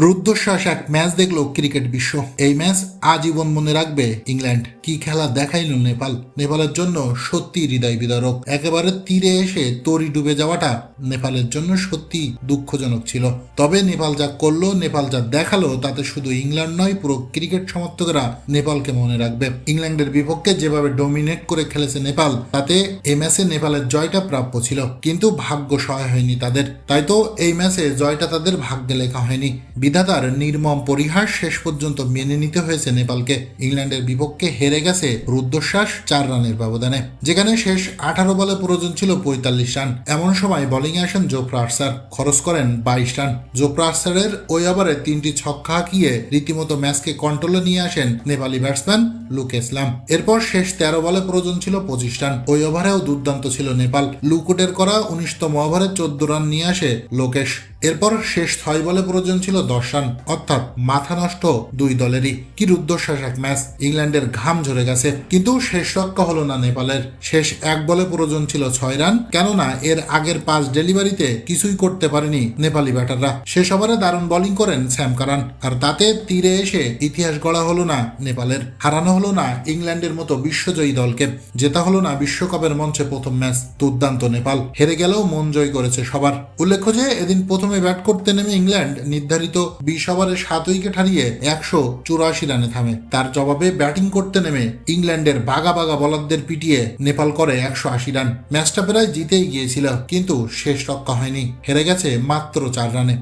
রুদ্ধশ্বাস এক ম্যাচ দেখল ক্রিকেট বিশ্ব। এই ম্যাচ আজীবন মনে রাখবে ইংল্যান্ড। কি খেলা দেখাইল নেপাল? নেপালের জন্য সত্যি হৃদয় বিদারক। একেবারে তীরে এসে তরি ডুবে যাওয়াটা নেপালের জন্য সত্যি দুঃখজনক ছিল। তবে নেপাল যা করল, নেপাল যা দেখাল, তাতে শুধু ইংল্যান্ড নয়, পুরো ক্রিকেট সমর্থকরা নেপালকে মনে রাখবে। ইংল্যান্ডের বিপক্ষে যেভাবে ডোমিনেট করে খেলেছে নেপাল, তাতে এই ম্যাচে নেপালের জয়টা প্রাপ্য ছিল। কিন্তু ভাগ্য সহায় হয়নি তাদের। তাই তো এই ম্যাচে জয়টা তাদের ভাগ্যে লেখা হয়নি। বিধাতার নির্মম পরিহাস শেষ পর্যন্ত মেনে নিতে হয়েছে নেপালকে। ইংল্যান্ডের বিপক্ষে হেরে গেছে রুদ্ধশ্বাস চার রানের ব্যবধানে, যেখানে শেষ আঠারো বলে প্রয়োজন ছিল পঁয়তাল্লিশ রান। এমন সময় বোলিং আসেন জোফরা আর্সার। খরচ করেন বাইশ রান। জোফরা আর্সারের ওই ওভারে তিনটি ছক্কা হাঁকিয়ে রীতিমতো ম্যাচকে কন্ট্রোলে নিয়ে আসেন নেপালি ব্যাটসম্যান লুক ইসলাম এরপর শেষ তেরো বলে প্রয়োজন ছিল পঁচিশ রান। ওই ওভারেও দুর্দান্ত ছিল নেপাল। লুকুটের করা উনিশতম ওভারে চোদ্দ রান নিয়ে আসে লোকেশ। এরপর শেষ ছয় বলে প্রয়োজন ছিল দশ রান। অর্থাৎ মাথা নষ্ট দুই দলেরই। কি রুদ্ধশ্বাস এক ম্যাচ। ইংল্যান্ডের ঘাম ঝরে গেছে। কিন্তু শেষ রক্ষা হলো না নেপালের। শেষ এক বলে প্রয়োজন ছিল ছয় রান। কেননা এর আগের পাঁচ ডেলিভারিতে কিছুই করতে পারেনি নেপালি ব্যাটাররা। শেষ ওভারে দারুণ বোলিং করেন স্যাম কারান। আর তাতে তীরে এসে ইতিহাস গড়া হলো না নেপালের। হারানো হলো না ইংল্যান্ডের মতো বিশ্বজয়ী দলকে। জেতা হলো না বিশ্বকাপের মঞ্চে প্রথম ম্যাচ। দুর্দান্ত নেপাল। হেরে গেলেও মন জয় করেছে সবার। উল্লেখ্য যে, এদিন প্রথমে ব্যাট করতে নেমে ইংল্যান্ড নির্ধারিত বিশ ওভারে সাত উইকেট হারিয়ে একশো চুরাশি রানে থামে। তার জবাবে ব্যাটিং করতে নেমে ইংল্যান্ডের বাগা বাগা বলারদের পিটিয়ে নেপাল করে একশো আশি রান। ম্যাচটা প্রায় জিতেই গিয়েছিল, কিন্তু শেষ রক্ষা হয়নি। হেরে গেছে মাত্র চার রানে।